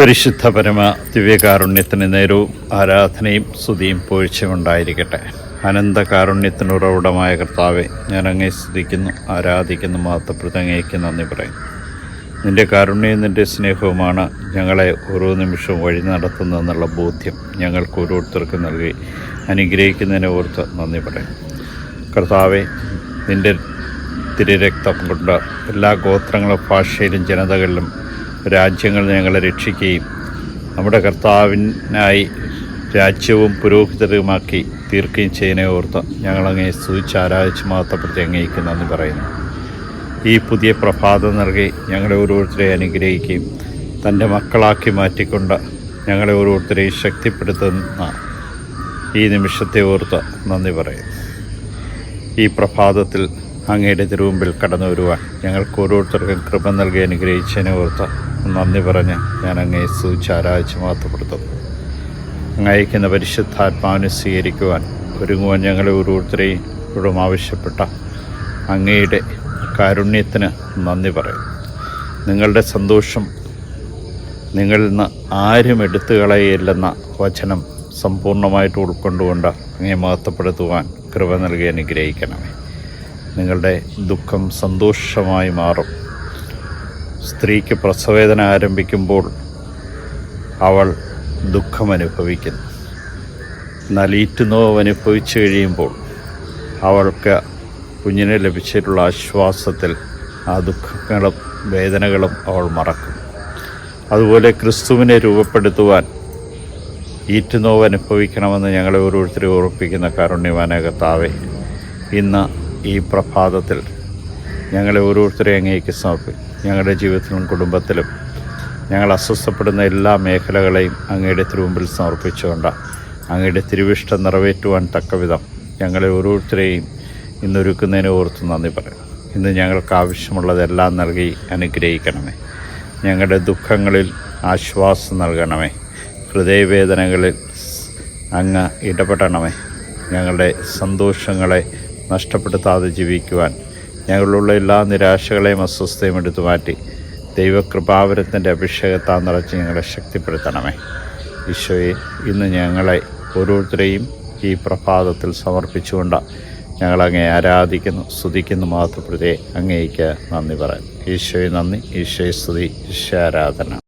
പരിശുദ്ധ പരമ ദിവ്യകാരുണ്യത്തിന് നേരവും ആരാധനയും സ്തുതിയും പോഴ്ചയും ഉണ്ടായിരിക്കട്ടെ. അനന്ത കാരുണ്യത്തിന് ഉറവിടമായ കർത്താവെ ഞാൻ അങ്ങേ സ്തുതിക്കുന്നു ആരാധിക്കുന്നു മാത്തപ്രതങ്ങയ്ക്ക് നന്ദി പറയുന്നു നിന്റെ കാരുണ്യവും നിന്റെ സ്നേഹവുമാണ് ഞങ്ങളെ ഓരോ നിമിഷവും വഴി നടത്തുന്നതെന്നുള്ള ബോധ്യം ഞങ്ങൾക്ക് ഓരോരുത്തർക്കും നൽകി. അനുഗ്രഹിക്കുന്നതിനെ ഓർത്ത് നന്ദി പറയും. കർത്താവെ നിന്റെ തിരുരക്തം കൊണ്ട് എല്ലാ ഗോത്രങ്ങളും ഭാഷയിലും ജനതകളിലും രാജ്യങ്ങൾ ഞങ്ങളെ രക്ഷിക്കുകയും നമ്മുടെ കർത്താവിനായി രാജ്യവും പുരോഹിതരുമാക്കി തീർക്കുകയും ചെയ്യുന്ന ഓർത്ത് ഞങ്ങളങ്ങേ സ്തുതിച്ച് ആരാധിച്ച് മാത്രപ്പെടുത്തി അങ്ങേക്ക് നന്ദി പറയുന്നു. ഈ പുതിയ പ്രഭാതം നൽകി ഞങ്ങളെ ഓരോരുത്തരെ അനുഗ്രഹിക്കുകയും തന്റെ മക്കളാക്കി മാറ്റിക്കൊണ്ട് ഞങ്ങളെ ഓരോരുത്തരെയും ശക്തിപ്പെടുത്തുന്ന ഈ നിമിഷത്തെ ഓർത്ത് നന്ദി പറയുന്നു. ഈ പ്രഭാതത്തിൽ അങ്ങയുടെ തിരുവുമ്പിൽ കടന്നു വരുവാൻ ഞങ്ങൾക്ക് ഓരോരുത്തർക്കും കൃപ നൽകി അനുഗ്രഹിച്ചതിനെ ഓർത്ത് നന്ദി പറഞ്ഞ് ഞാൻ അങ്ങയെ സൂചിച്ച് ആരാധിച്ച് മാത്രപ്പെടുത്തുന്നു അങ്ങയക്കുന്ന പരിശുദ്ധാത്മാവിനെ സ്വീകരിക്കുവാൻ ഒരുങ്ങുവാൻ ഞങ്ങളെ ഓരോരുത്തരെയും ഇവിടും ആവശ്യപ്പെട്ട അങ്ങയുടെ കാരുണ്യത്തിന് നന്ദി പറയും നിങ്ങളുടെ സന്തോഷം നിങ്ങളിൽ നിന്ന് ആരും എടുത്തു കളയില്ലെന്ന വചനം സമ്പൂർണമായിട്ട് ഉൾക്കൊണ്ടുകൊണ്ട് അങ്ങേ മഹത്വപ്പെടുത്തുവാൻ കൃപ നൽകി അനുഗ്രഹിക്കണമേ. നിങ്ങളുടെ ദുഃഖം സന്തോഷമായി മാറും. സ്ത്രീക്ക് പ്രസവേദന ആരംഭിക്കുമ്പോൾ അവൾ ദുഃഖമനുഭവിക്കുന്നു. എന്നാൽ ഈറ്റുനോവ് അനുഭവിച്ചു കഴിയുമ്പോൾ അവൾക്ക് കുഞ്ഞിനെ ലഭിച്ചിട്ടുള്ള ആശ്വാസത്തിൽ ആ ദുഃഖങ്ങളും വേദനകളും അവൾ മറക്കും. അതുപോലെ ക്രിസ്തുവിനെ രൂപപ്പെടുത്തുവാൻ ഈറ്റുനോവ് അനുഭവിക്കണമെന്ന് ഞങ്ങളെ ഓരോരുത്തരെ ഓർപ്പിക്കുന്ന കാരുണ്യവാനകത്താവെ ഇന്ന് ഈ പ്രഭാതത്തിൽ ഞങ്ങളെ ഓരോരുത്തരെ അങ്ങേക്ക് സമർപ്പി. ഞങ്ങളുടെ ജീവിതത്തിലും കുടുംബത്തിലും ഞങ്ങൾ അസ്വസ്ഥപ്പെടുന്ന എല്ലാ മേഖലകളെയും അങ്ങയുടെ തിരുമുമ്പിൽ സമർപ്പിച്ചുകൊണ്ട് അങ്ങയുടെ തിരുവിഷ്ടം നിറവേറ്റുവാൻ തക്കവിധം ഞങ്ങളെ ഓരോരുത്തരെയും ഇന്നൊരുക്കുന്നതിനെ ഓർത്ത് നന്ദി പറയും ഇന്ന് ഞങ്ങൾക്ക് ആവശ്യമുള്ളതെല്ലാം നൽകി അനുഗ്രഹിക്കണമേ. ഞങ്ങളുടെ ദുഃഖങ്ങളിൽ ആശ്വാസം നൽകണമേ. ഹൃദയവേദനകളിൽ അങ്ങ് ഇടപെടണമേ. ഞങ്ങളുടെ സന്തോഷങ്ങളെ നഷ്ടപ്പെടുത്താതെ ജീവിക്കുവാൻ ഞങ്ങളിലുള്ള എല്ലാ നിരാശകളെയും അസ്വസ്ഥയും എടുത്തു മാറ്റി ദൈവകൃപാവരത്തിന്റെ അഭിഷേകത്താൽ നിറച്ച് ഞങ്ങളെ ശക്തിപ്പെടുത്തണമേ. ഈശോയെ ഇന്ന് ഞങ്ങളെ ഓരോരുത്തരെയും ഈ പ്രഭാതത്തിൽ സമർപ്പിച്ചുകൊണ്ട് ഞങ്ങളങ്ങേ ആരാധിക്കുന്നു സ്തുതിക്കുന്നു മാത്രപ്രതേ അങ്ങേക്ക് നന്ദി പറയാം. ഈശോയെ നന്ദി ഈശോയെ സ്തുതി ഈശോ ആരാധന.